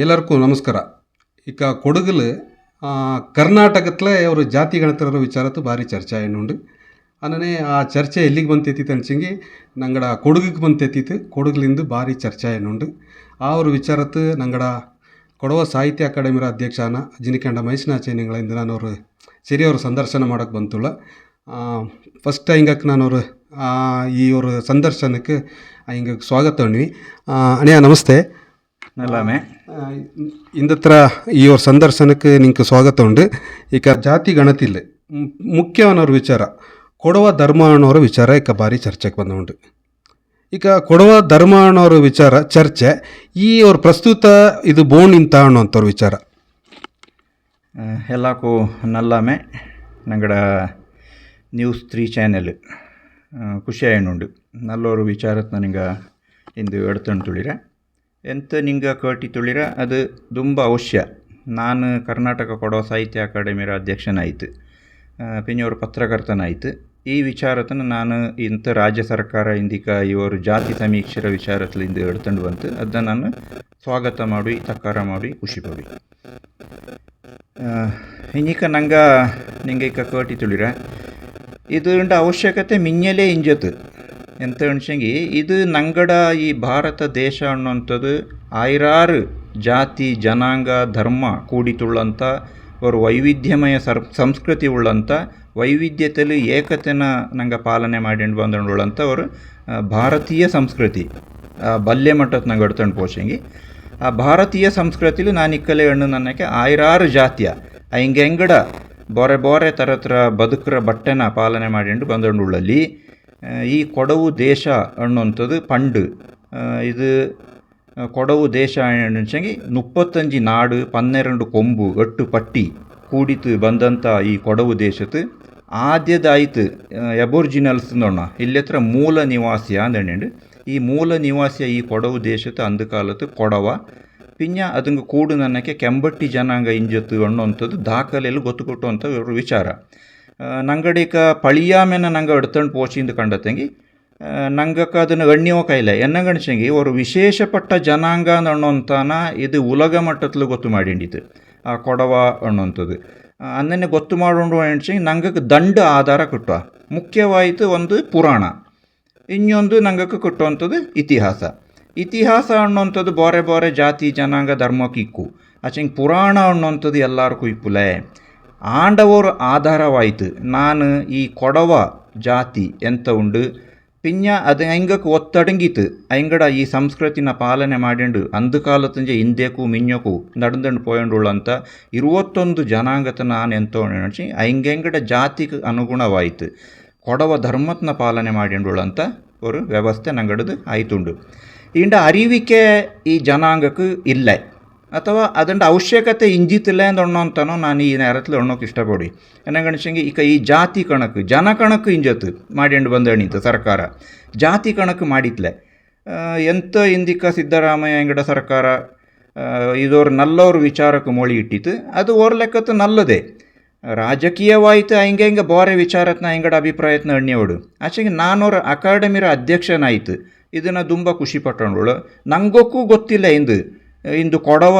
ಎಲ್ಲರಿಗೂ ನಮಸ್ಕಾರ. ಈಗ ಕೊಡಗಲ್ ಕರ್ನಾಟಕದಲ್ಲೇ ಅವರು ಜಾತಿ ಗಣತರ ವಿಚಾರತ್ತು ಭಾರಿ ಚರ್ಚೆ ಆಯ್ನುಂಡು ಅನ್ನೇ ಆ ಚರ್ಚೆ ಎಲ್ಲಿಗೆ ಬಂತೈತಿ ಅನ್ಸಂಗಿ, ನಂಗಡ ಕೊಡಗಿಗೆ ಬಂತೈತಿತ್ತು. ಕೊಡಗ್ಲಿಂದ ಭಾರಿ ಚರ್ಚೆ ಆಯ್ನುಂಡು ಆ ಅವ್ರ ವಿಚಾರತ್ತು ನಂಗಡ ಕೊಡವ ಸಾಹಿತ್ಯ ಅಕಾಡೆಮಿರ ಅಧ್ಯಕ್ಷನ ಜಿನಿಕಂಡ ಮೈಸನಾಚೇನಿಗಳಿಂದ ನಾನು ಅವರು ಸರಿ ಅವರು ಸಂದರ್ಶನ ಮಾಡೋಕ್ಕೆ ಬಂತುಳ ಫಸ್ಟ್ ಹಿಂಗಕ್ಕೆ ನಾನು ಅವರು ಈ ಅವರು ಸಂದರ್ಶನಕ್ಕೆ ಹಿಂಗಕ್ಕೆ ಸ್ವಾಗತ ಅಣ್ವಿ ಅಣ್ಣ ನಮಸ್ತೆ. ನಲ್ಲಾಮೆ. ಇಂದತ್ರ ಈ ಅವ್ರ ಸಂದರ್ಶನಕ್ಕೆ ನಿಂಗೆ ಸ್ವಾಗತ ಉಂಡು. ಈಗ ಜಾತಿ ಗಣತಿಲ್ಲ. ಮುಖ್ಯವಾನವ್ರ ವಿಚಾರ ಕೊಡವ ಧರ್ಮ ಅನ್ನೋರ ವಿಚಾರ ಈಗ ಭಾರಿ ಚರ್ಚೆಗೆ ಬಂದ ಉಂಟು. ಈಗ ಕೊಡವ ಧರ್ಮ ಅನ್ನೋರ ವಿಚಾರ ಚರ್ಚೆ ಈ ಅವ್ರ ಪ್ರಸ್ತುತ ಇದು ಬೋಣ್ ಇಂತ ಅನ್ನೋಂಥವ್ರ ವಿಚಾರ. ಎಲ್ಲಕ್ಕೂ ನಲ್ಲಾಮೆ ನಂಗಡ ನ್ಯೂಸ್ ತ್ರೀ ಚಾನೆಲ್ ಖುಷಿ ಆಯ್ನುಂಡು ನಲ್ಲೋರು ವಿಚಾರತ್ ನನಗೆ ಇಂದು ಎಡ್ತಂಡು ತುಳಿರ ಎಂತ ನಿಂಗೆ ಕೇಟಿ ತುಳಿರ? ಅದು ತುಂಬ ಅವಶ್ಯ. ನಾನು ಕರ್ನಾಟಕ ಕೊಡೋ ಸಾಹಿತ್ಯ ಅಕಾಡೆಮಿರ ಅಧ್ಯಕ್ಷನಾಯಿತು. ಪಿಂಜವರು ಪತ್ರಕರ್ತನಾಯಿತು. ಈ ವಿಚಾರತನ ನಾನು ಇಂಥ ರಾಜ್ಯ ಸರ್ಕಾರ, ಇಂದಿಕ ಇವರು ಜಾತಿ ಸಮೀಕ್ಷರ ವಿಚಾರದಿಂದ ಎಡ್ತಂಡು ಬಂತು. ಅದನ್ನ ನಾನು ಸ್ವಾಗತ ಮಾಡಿ, ತಕ್ಕಾರ ಮಾಡಿ, ಖುಷಿ ಪಡಿ. ಇನ್ನೀಕ ನಂಗೆ ನಿಂಗೆ ಈಗ ಕೇಟಿ ತುಳಿರ? ಇದರಿಂದ ಅವಶ್ಯಕತೆ ಮಿಂಜಲೇ ಇಂಜತ್ ಎಂತ ಅನ್ಸಂಗಿ ಇದು ನಂಗಡ ಈ ಭಾರತ ದೇಶ ಅನ್ನುವಂಥದ್ದು ಆಯ್ರಾರು ಜಾತಿ, ಜನಾಂಗ, ಧರ್ಮ ಕೂಡಿತುಳ್ಳಂಥ ಅವರು ವೈವಿಧ್ಯಮಯ ಸರ್, ಸಂಸ್ಕೃತಿ ಉಳ್ಳಂಥ ವೈವಿಧ್ಯತೆಯಲ್ಲಿ ಏಕತೆನ ನಂಗೆ ಪಾಲನೆ ಮಾಡಿಂಡು ಬಂದುಳ್ಳಂಥ ಅವರು ಭಾರತೀಯ ಸಂಸ್ಕೃತಿ ಬಲ್ಯ ಮಟ್ಟದ ನಂಗೆ ಅಡ್ತಂಡು ಪೋಷಂಗಿ ಆ ಭಾರತೀಯ ಸಂಸ್ಕೃತಿಲಿ ನಾನು ಇಕ್ಕಲೆ ಹಣ್ಣು ನನಗೆ ಆಯ್ರಾರು ಜಾತಿಯ ಹಿಂಗೆಂಗಡ ಬೋರೆ ಬೋರೆ ಥರ ಥರ ಬದುಕರ ಬಟ್ಟೆನ ಪಾಲನೆ ಮಾಡಿಂಡು ಬಂದೊಂಡುಳ್ಳಲ್ಲಿ ಈ ಕೊಡವು ದೇಶ ಅನ್ನುವಂಥದ್ದು ಪಂಡ್. ಇದು ಕೊಡವು ದೇಶ ದೇಶಾಂಚಂಗಿ ಮುಪ್ಪತ್ತಂಜಿ ನಾಡು, ಪನ್ನೆರಡು ಕೊಂಬು ಎಟ್ಟು ಪಟ್ಟಿ ಕೂಡಿತು ಬಂದಂಥ ಈ ಕೊಡವು ದೇಶದ ಆದ್ಯದಾಯಿತು ಎಬೋರ್ಜಿನಲ್ಸ್ ಇಲ್ಲಿ ಇಲ್ಲೆತ್ರ ಮೂಲ ನಿವಾಸಿಯ ಅಂದೆಂಡು ಈ ಮೂಲ ನಿವಾಸಿಯ ಈ ಕೊಡವು ದೇಶದ ಅಂದುಕಾಲത്ത് ಕೊಡವ. ಪಿನ್ಯ, ಅದಂಗೆ ಕೂಡು ನನಗೆ ಕೆಂಬಟ್ಟಿ ಜನಾಂಗ ಇಂಜತ್ತು ಅನ್ನೋವಂಥದ್ದು ದಾಖಲೆಯಲ್ಲಿ ಗೊತ್ತುಕೊಟ್ಟುವಂಥ ವಿಚಾರ. ನಂಗಡಿಕ ನಂಗೆ ಎಡ್ತಂಡು ಪೋಚಿಂದು ಕಂಡತ್ತಂಗಿ ನಂಗಕ್ಕೆ ಅದನ್ನು ಎಣ್ಣಿಯೋ ಕೈಲೆ, ಎನ್ನಗಣಿಸಂಗಿ ಅವರು ವಿಶೇಷಪಟ್ಟ ಜನಾಂಗ ಅನ್ನೋಂತಾನ ಇದು ಉಲಗ ಮಟ್ಟದಲ್ಲಿ ಗೊತ್ತು ಮಾಡಿಂಡಿತು, ಆ ಕೊಡವ ಅನ್ನುವಂಥದ್ದು ಅನ್ನನ್ನೇ ಗೊತ್ತು ಮಾಡೋಣ ಎಣ್ಸಂಗಿ ನಂಗಕ್ಕೆ ದಂಡ ಆಧಾರ ಕಟ್ಟುವ. ಮುಖ್ಯವಾಯಿತು ಒಂದು ಪುರಾಣ ಇನ್ನೊಂದು ನಂಗಕ್ಕೆ ಕಟ್ಟುವಂಥದ್ದು ಇತಿಹಾಸ. ಇತಿಹಾಸ ಅನ್ನೋಂಥದ್ದು ಬೋರೆ ಬೋರೆ ಜಾತಿ, ಜನಾಂಗ, ಧರ್ಮಕ್ಕೆ ಇಕ್ಕು. ಆಚೆಂಗೆ ಪುರಾಣ ಅನ್ನುವಂಥದ್ದು ಎಲ್ಲರಿಗೂ ಇಪ್ಪುಲೆ. ಆಂಡವರು ಆಧಾರವಾಯಿತು ನಾನು ಈ ಕೊಡವ ಜಾತಿ ಎಂತ ಉಂಡು ಪಿಂಜ ಅದು ಹೆಂಗಕ್ಕೆ ಒತ್ತಡಂಗಿತ್ತು. ಹೆಂಗಡ ಈ ಸಂಸ್ಕೃತಿನ ಪಾಲನೆ ಮಾಡಿಂಡು, ಅಂದು ಕಾಲತ್ತಂಜೆ ಹಿಂದೆಕು ಮಿಂಜಕು ನಡೆದಂಡು ಪೋಯಂಡುಳ್ಳಂತ ಇರುವತ್ತೊಂದು ಜನಾಂಗತ ನಾನು ಎಂತ ನಡಿಸಿ ಹೆಂಗೆಂಗಡ ಜಾತಿಗೆ ಅನುಗುಣವಾಯಿತು. ಕೊಡವ ಧರ್ಮತ್ನ ಪಾಲನೆ ಮಾಡಿಂಡುಳ್ಳಂತ ஒரு ವ್ಯವಸ್ಥೆ ನಂಗಡದು ಆಯ್ತುಂಡು. ಇಂಡ ಅರಿವಿಕೆ ಈ ಜನಾಂಗಕ್ಕೆ ಇಲ್ಲ. ಅಥವಾ ಅದಂಡ ಅವಶ್ಯಕತೆ ಇಂಜಿತಿಲ್ಲ ಎಂದು ಅಣ್ಣೋ ಅಂತನೋ ನಾನು ಈ ನೇರತ್ಲಿ ಅಣ್ಣೋಕೆ ಇಷ್ಟಪಡಿ. എണ്ണോക്ക് ಗಣೇಶಂಗೆ എന്നാണെങ്കി ಈ ಜಾತಿ ಕಣಕ್ಕೆ ಜನ ಕಣಕ್ಕೆ ಇಂಜತ್ತು ಬಂದ ಬಂದಣಿತು ಸರ್ಕಾರ. ಜಾತಿ ಕಣಕ್ಕೆ ಮಾಡಿತ್ಲೆ ಎಂಥ ಇಂದಿಕ್ಕ ಸಿದ್ದರಾಮಯ್ಯ ಎಂಗಡ ಸರ್ಕಾರ ಇದೋರು ನಲ್ಲೋರು ವಿಚಾರಕ್ಕೆ ಮೋಳಿ ಇಟ್ಟಿತ್ತು. ಅದು ಓರ್ ಲೆಕ್ಕತ್ತು ನಲ್ಲದೆ. ರಾಜಕೀಯವಾಯಿತು ಹಿಂಗೆ ಹಿಂಗೆ ಬೋರೆ ವಿಚಾರತ್ನ ಹೆಂಗಡ ಅಭಿಪ್ರಾಯತ್ನ ಎಣ್ಣಿಯೋಡು ಆಚೆಗೆ ನಾನೋರ ಅಕಾಡೆಮಿರ ಅಧ್ಯಕ್ಷನಾಯಿತು. ಇದನ್ನು ತುಂಬ ಖುಷಿ ಪಟ್ಟಣಗಳು ನಂಗೊಕ್ಕೂ ಗೊತ್ತಿಲ್ಲ ಎಂದು ಇಂದು ಕೊಡವ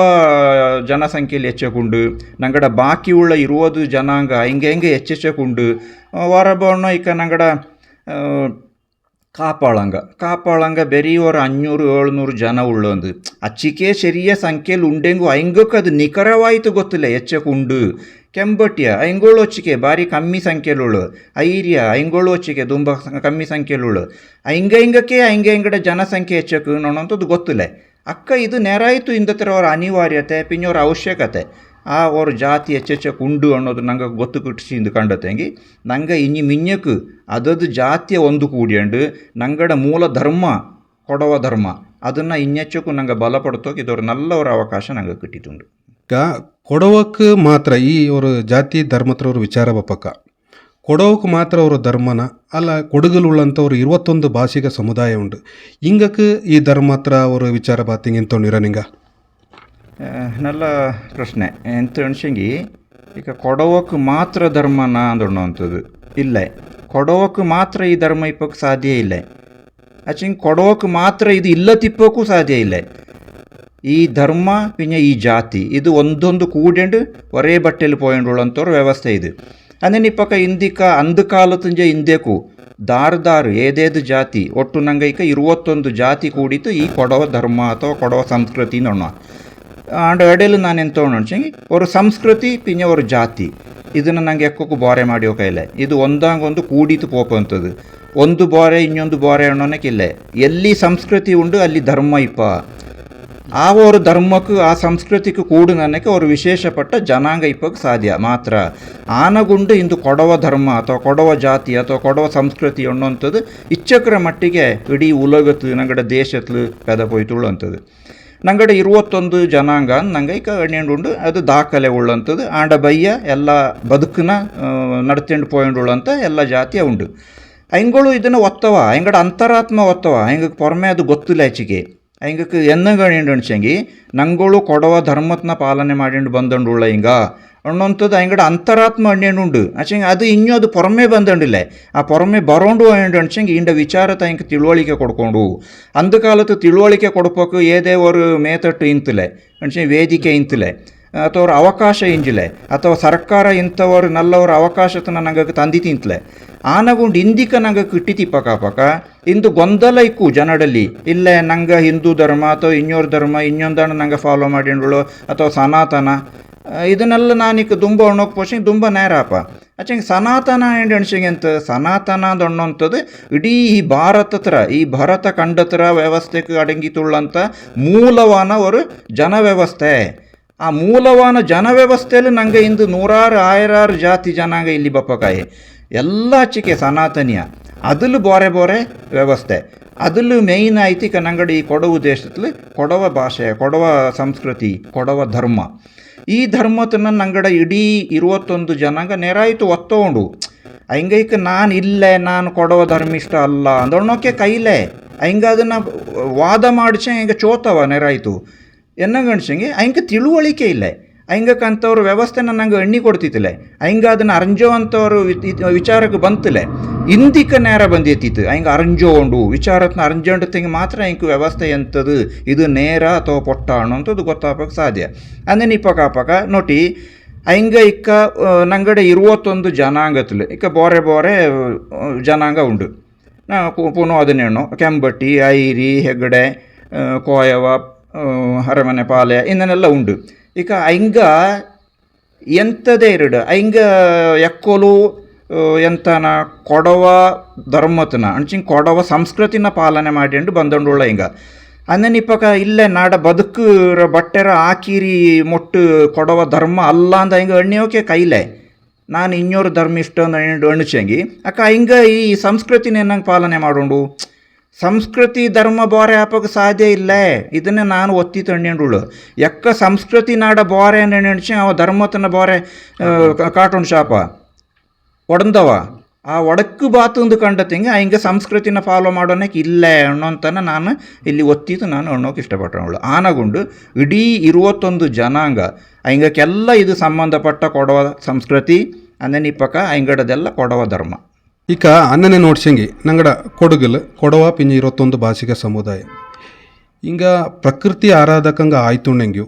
ಜನಸಂಖ್ಯೆಯಲ್ಲಿ ಹೆಚ್ಚಕೊಂಡು ನಂಗಡ ಬಾಕಿಯುಳ್ಳ ಇರುವುದು ಜನಾಂಗ ಹಿಂಗೆ ಹೆಂಗೆ ಹೆಚ್ಚೆಚ್ಚಕೊಂಡು ವರಬಣ್ಣ ಈಗ ನಂಗಡ ಕಾಪಾಳಂಗ. ಕಾಪಾಳಂಗ ബരി ഒരു അഞ്ഞൂറ് ಜನ ಉಳ್ಳೊಂದು. ഉള്ളത് ಸರಿಯ ചെറിയ സംഖ്യയിൽ ഉണ്ടെങ്കിൽ ಅದು ನಿಖರವಾಯಿತು നിക്കരവായിട്ട് ഗൊത്തില്ല എച്ചക്കുണ്ട് ಕೆಂಬಟಿಯ ಐಂಗೋಳೋಚಿಕೆ ಭಾರಿ ಕಮ್ಮಿ ಸಂಖ್ಯೆಲುಳು ಐರಿಯ ಐಂಗೋಳೋಚಿಕೆ ತುಂಬ ಕಮ್ಮಿ ಸಂಖ್ಯೆಲುಳು ಐಂಗ ಹಿಂಗಕ್ಕೆ ಐಂಗ ಹಿಂಗಡ ಜನಸಂಖ್ಯೆ ಹೆಚ್ಚಕ್ಕೆ ನೋಡೋಂಥದ್ದು ಗೊತ್ತಿಲ್ಲ. ಅಕ್ಕ, ಇದು ನೆರಾಯಿತು ಇಂದತ್ರ ಅವರ ಅನಿವಾರ್ಯತೆ ಪಿನ್ನವರ ಅವಶ್ಯಕತೆ. ಆ ಅವ್ರ ಜಾತಿ ಹೆಚ್ಚೆಚ್ಚ ಉಂಡು ಅನ್ನೋದು ನಂಗೆ ಗೊತ್ತು ಕಿಟ್ಸಿಂದು ಕಂಡತೆಂಗಿ. ನಂಗೆ ಇನ್ನಿ ಮಿನ್ಯಕ್ಕೆ ಅದದು ಜಾತಿಯ ಒಂದು ಕೂಡಿಯಂಡು ನಂಗಡ ಮೂಲ ಧರ್ಮ, ಕೊಡವ ಧರ್ಮ, ಅದನ್ನು ಇನ್ನೆಚ್ಚಕ್ಕೂ ನಂಗೆ ಬಲ ಪಡ್ತೋಕೆ ಇದು ಅವ್ರು ನಲ್ಲವರ ಅವಕಾಶ ನಂಗೆ ಕಟ್ಟಿತುಂಡು. ಕೊಡವಕ್ಕೆ ಮಾತ್ರ ಈ ಅವರು ಜಾತಿ ಧರ್ಮತ್ರ ವಿಚಾರ ಬಪ್ಪಕ್ಕ ಕೊಡೋಕ್ಕೆ ಮಾತ್ರ ಅವರ ಧರ್ಮನ, ಅಲ್ಲ ಕೊಡುಗಲುಳ್ಳಂಥವ್ರು ಇರುವತ್ತೊಂದು ಭಾಷಿಕ ಸಮುದಾಯ ಉಂಟು. ಹಿಂಗಕ್ಕೆ ಈ ಧರ್ಮ ಹತ್ರ ಅವರು ವಿಚಾರ ಬಾತಿಂಗ್ ಎಂತವ್ರು ನಿಂಗ? ನಲ್ಲ ಪ್ರಶ್ನೆ. ಎಂತ ಎಣ್ಸಂಗಿ ಈಗ ಕೊಡವಕ್ಕೆ ಮಾತ್ರ ಧರ್ಮನ ಅಂದೊಣ್ಣುವಂಥದ್ದು ಇಲ್ಲ. ಕೊಡವಕ್ಕೆ ಮಾತ್ರ ಈ ಧರ್ಮ ಇಪ್ಪಕ್ಕೆ ಸಾಧ್ಯ ಇಲ್ಲ. ಆಚಿಂಗ್ ಕೊಡೋಕ್ಕೆ ಮಾತ್ರ ಇದು ಇಲ್ಲ ತಿಪ್ಪೋಕ್ಕೂ ಸಾಧ್ಯ ಇಲ್ಲ. ಈ ಧರ್ಮ, ಪಿನ್ಯ ಈ ಜಾತಿ, ಇದು ಒಂದೊಂದು ಕೂಡೆಂಡು, ಒರೇ ಬಟ್ಟೆಯಲ್ಲಿ ಪೋಯಂಡುಳ್ಳಂಥವ್ರ ವ್ಯವಸ್ಥೆ ಇದು. అనినిపక ఇందిక ಅಂಧಕಾಲತುಂಜೆ ಇಂದೇಕು. ದಾರ್ ಏದೇದು ಜಾತಿ? ಒಟ್ಟು ನಂಗೈಕ ಇರುವತ್ತೊಂದು ಜಾತಿ ಕೂಡಿತು ಈ ಕೊಡವ ಧರ್ಮ ಅಥವಾ ಕೊಡವ ಸಂಸ್ಕೃತಿ ನೋಣ ಆಂಡ್ ಎಡೆಲು ನಾನೆಂತ ನೋಡ್ಸಂಗಿ ಅವರು ಸಂಸ್ಕೃತಿ ಪಿಂಜ ಅವರು ಜಾತಿ. ಇದನ್ನು ನಂಗೆ ಎಕ್ಕಕ್ಕೂ ಬೋರೆ ಮಾಡಿಯೋ ಕೈಲೆ. ಇದು ಒಂದಾಂಗೊಂದು ಕೂಡಿತು ಪೋಪಂಥದ್ದು ಒಂದು ಬೋರೆ, ಇನ್ನೊಂದು ಬೋರೆ ಬಾರೆ ಅನ್ನೋನಕ್ಕಿಲ್ಲ. ಎಲ್ಲಿ ಸಂಸ್ಕೃತಿ ಉಂಡು, ಅಲ್ಲಿ ಧರ್ಮ ಇಪ್ಪ. ஒரு ಧರ್ಮಕ್ಕೂ, ಆ ಸಂಸ್ಕೃತಿಗೂ ಕೂಡು ನನಗೆ ಅವರು ವಿಶೇಷಪಟ್ಟ ಜನಾಂಗ ಇಪ್ಪಕ್ಕೆ ಸಾಧ್ಯ. ಮಾತ್ರ ಆನಗುಂಡು ಇಂದು ಕೊಡವ ಧರ್ಮ ಅಥವಾ ಕೊಡವ ಜಾತಿ ಅಥವಾ ಕೊಡವ ಸಂಸ್ಕೃತಿ ಅನ್ನೋಂಥದ್ದು ಇಚ್ಚಕ್ರ ಮಟ್ಟಿಗೆ ಇಡೀ ಉಲಗತ್ತು, ನಂಗಡೆ ದೇಶತ್ಲು ಪೆದ ಪೋಯ್ತುಳ್ಳಂಥದ್ದು ನಂಗಡೆ ಇರುವತ್ತೊಂದು ಜನಾಂಗ ನಂಗೆ ಈಗ ಎಣ್ಣೆಂಡು ಅದು ದಾಖಲೆ ಉಳ್ಳಂಥದ್ದು. ಆಂಡ ಬಯ್ಯ ಎಲ್ಲ ಬದುಕನ್ನ ನಡ್ತೆಂಡು ಪೋಯಂಡುಳ್ಳಂಥ ಎಲ್ಲ ಜಾತಿಯ ಉಂಡು ಹೆಂಗಳು ಇದನ್ನು ಒತ್ತವ ಹೆಂಗಡೆ ಅಂತರಾತ್ಮ ಒತ್ತವ. ಹೆಂಗ ಪೊರ್ಮೆ ಅದು ಗೊತ್ತಿಲ್ಲ ಹೆಚ್ಚಿಗೆ ಹಿಂಗಕ್ಕೆ ಎನ್ನಗಳು ಹಿಂಡಣ್ ನಂಗಳು ಕೊಡವ ಧರ್ಮತ್ನ ಪಾಲನೆ ಮಾಡಿಂಡು ಬಂದಂಡುಳ್ಳ ಹಿಂಗ ಅಣ್ಣಂಥದ್ದು ಅಂಗಡ ಅಂತರಾತ್ಮ ಅಣ್ಣೆಂಡು ಅಚಂಗೆ ಅದು ಇನ್ನೂ ಅದು ಪೊರಮೆ ಬಂದಂಡಿಲ್ಲ ಆ ಪೊರಮೆ ಬರೋಂಡು ಅಂಡ್ ಅಣ್ಸಂಗೆ ಇಂಡ ವಿಚಾರ ತಾಂಗೆ ತಿಳುವಳಿಕೆ ಕೊಡ್ಕೊಂಡು ಅಂದ ಕಾಲತ್ತು ತಿಳುವಳಿಕೆ ಕೊಡ್ಬೇಕು ಏದೇ ಅವರು ಮೇತಟ್ಟು ಇಂತಲೆ ಅಣ್ಸಂಗೆ ವೇದಿಕೆ ಇಂತಲೆ ಅಥವಾ ಅವಕಾಶ ಇಂಜಿಲೆ ಅಥವಾ ಸರ್ಕಾರ ಇಂಥವ್ರು ನಲ್ಲವ್ರ ಅವಕಾಶತನ ನಂಗೆ ತಂದಿ ತಿಂತಲೆ. ಆನಗುಂಡು ಇಂದಿಕ ನಂಗೆ ಕಿಟ್ಟಿತಿ ಪಕ ಪಕ ಇಂದು ಗೊಂದಲ ಇಕ್ಕು ಜನಡಲ್ಲಿ. ಇಲ್ಲೇ ನಂಗೆ ಹಿಂದೂ ಧರ್ಮ ಅಥವಾ ಇನ್ನೋರ್ ಧರ್ಮ ಇನ್ನೊಂದಣ್ಣ ನಂಗೆ ಫಾಲೋ ಮಾಡಿಂಡ್ಳು ಅಥವಾ ಸನಾತನ. ಇದನ್ನೆಲ್ಲ ನಾನೀಗ ದುಂಬ ಅಣ್ಣೋಕ್ ಪೋಷಿ ದುಂಬ ನೇರಪ್ಪ ಅಚ್ಚಂಗೆ ಸನಾತನ ಏನು ಅನ್ಸಂಗೆ ಅಂತ ಸನಾತನ ಅಂತ ಅನ್ನೋಂಥದ್ದು ಇಡೀ ಈ ಭಾರತತ್ರ ಈ ಭಾರತ ಕಂಡತ್ರ ವ್ಯವಸ್ಥೆಗೆ ಅಡಂಗಿತುಳ್ಳಂಥ ಮೂಲವಾನ ಅವರು ಜನ ವ್ಯವಸ್ಥೆ ಆ ಮೂಲವಾನ ಜನ ವ್ಯವಸ್ಥೆಯಲ್ಲಿ ನಂಗೆ ಇಂದು ನೂರಾರು, ಆಯರಾರು ಜಾತಿ ಜನಾಂಗ ಇಲ್ಲಿ ಬಪ್ಪಕಾಯಿ ಎಲ್ಲ ಚಿಕೆ ಸನಾತನೀಯ. ಅದಲು ಬೋರೆ ಬೋರೆ ವ್ಯವಸ್ಥೆ. ಅದಲು ಮೇಯ್ನ್ ಆಯ್ತು ಈಗ ನಂಗಡಿ ಕೊಡವು ದೇಶದಲ್ಲಿ ಕೊಡವ ಭಾಷೆ, ಕೊಡವ ಸಂಸ್ಕೃತಿ, ಕೊಡವ ಧರ್ಮ. ಈ ಧರ್ಮತನ ನಂಗಡ ಇಡೀ ಇರುವತ್ತೊಂದು ಜನಾಂಗ ನೆರಾಯಿತು ಒತ್ತಗೊಂಡು ಹಂಗೈಕ ನಾನು ಇಲ್ಲೇ, ನಾನು ಕೊಡವ ಧರ್ಮಿಷ್ಟ ಅಲ್ಲ ಅಂದೋಣಕ್ಕೆ ಕೈಲೇ. ಹಂಗೆ ಅದನ್ನು ವಾದ ಮಾಡಿಸ ಹಿಂಗೆ ಚೋತವ, ನೆರಾಯಿತು. ಎನ್ನಗಣ್ಸಂಗೆ ಹಂಗೆ ತಿಳುವಳಿಕೆ ಇಲ್ಲ. ಹಂಗಕ್ಕಂಥವ್ರ ವ್ಯವಸ್ಥೆ ನಂಗೆ ಎಣ್ಣಿ ಕೊಡ್ತಿತ್ತಿಲ್ಲ ಹಂಗೆ ಅದನ್ನು ಅರಂಜೋ ಅಂಥವ್ರು ವಿಚಾರಕ್ಕೆ ಬಂತಿಲ್ಲ ಇಂದಿಕ ನೇರ ಬಂದಿತ್ತಿತ್ತು ಹಂಗೆ ಅರಂಜೋ ಉಂಡು. ವಿಚಾರತ್ನ ಅರಂಜಂಡತೆಗೆ ಮಾತ್ರ ಹಿಂಗೆ ವ್ಯವಸ್ಥೆ ಎಂಥದ್ದು ಇದು ನೇರ ಅಥವಾ ಪೊಟ್ಟ ಅಂತದ್ದು ಗೊತ್ತಾಗಕ್ಕೆ ಸಾಧ್ಯ. ಅಂದನೆ ಇಪ್ಪಕ ಪಕ ನೋಟಿ ಹಂಗೆ ಇಕ್ಕ ನಂಗಡೆ ಇರುವತ್ತೊಂದು ಜನಾಂಗತ್ಲು ಇಕ್ಕ ಬೋರೆ ಬೋರೆ ಜನಾಂಗ ಉಂಡು. ಪುನಃ ಹದಿನೇಳು ಕೆಂಬಟ್ಟಿ ಐರಿ ಹೆಗ್ಗಡೆ ಆ, ಕೋಯವ ಅರಮನೆ ಪಾಲೆ ಇನ್ನೆಲ್ಲ ಉಂಡು. ಈಗ ಐಂಗ ಎಂಥದೇ ಇರಡು. ಹಂಗ ಎಕ್ಕೋಲು ಎಂತನ ಕೊಡವ ಧರ್ಮತನ ಅಂಚಿಂಗ್ ಕೊಡವ ಸಂಸ್ಕೃತಿನ ಪಾಲನೆ ಮಾಡಿಂಡು ಬಂದಂಡುಳ್ಳ ಹಿಂಗ ಇಪ್ಪಕ ಇಲ್ಲೇ ನಾಡ ಬದುಕುರ ಬಟ್ಟೆರ ಆಕಿರಿ ಮೊಟ್ಟು ಕೊಡವ ಧರ್ಮ ಅಲ್ಲ ಅಂದ ಹಿಂಗೆ ಎಣ್ಣೆಯೋಕೆ ಕೈಲೆ. ನಾನು ಇನ್ನೋರು ಧರ್ಮ ಇಷ್ಟ ಅಂದು ಅಣಿಸಂಗಿ ಅಕ್ಕ ಹಿಂಗೆ ಈ ಸಂಸ್ಕೃತಿನ ನಂಗೆ ಪಾಲನೆ ಮಾಡೋಂಡು? ಸಂಸ್ಕೃತಿ ಧರ್ಮ ಬೋರೆ ಹಾಪಕ್ಕೆ ಸಾಧ್ಯ ಇಲ್ಲ. ಇದನ್ನೇ ನಾನು ಒತ್ತಿ ತಣ್ಣೆಂಡುಳು. ಎಕ್ಕ ಸಂಸ್ಕೃತಿ ನಾಡ ಬೋರೆ ನೆನೆಸಿ ಅವ ಧರ್ಮತನ ಬೋರೆ ಕಾಟೋನ್ ಶಾಪ. ಒಡಂದವ. ಆ ಒಡಕ್ಕು ಬಾತುಂದು ಕಂಡತಿಂಗೆ ಹಿಂಗೆ ಸಂಸ್ಕೃತಿನ ಫಾಲೋ ಮಾಡೋನಕ್ಕೆ ಇಲ್ಲ ಅನ್ನೋಂತನ ನಾನು ಇಲ್ಲಿ ಒತ್ತಿದ್ದು ನಾನು ಅನ್ನೋಕೆ ಇಷ್ಟಪಟ್ಟವಳು. ಆನಗುಂಡು ಇಡೀ ಇರುವತ್ತೊಂದು ಜನಾಂಗ ಹಿಂಗಕ್ಕೆಲ್ಲ ಇದು ಸಂಬಂಧಪಟ್ಟ ಕೊಡವ ಸಂಸ್ಕೃತಿ ಅಂದನಿಪ್ಪಕ ಹಿಂಗಡದೆಲ್ಲ ಕೊಡವ ಧರ್ಮ. ಇಕ ಅನ್ನನೆ ನೋಡ್ಸಂಗಿ ನಂಗಡ ಕೊಡಗಲ್, ಕೊಡವ ಪಿಂಜಿ ಇರೋತ್ತೊಂದು ಭಾಷಿಕ ಸಮುದಾಯ. ಹಿಂಗ ಪ್ರಕೃತಿ ಆರಾಧಕಂಗ ಆಯ್ತುಂಡೆಂಗ್ಯು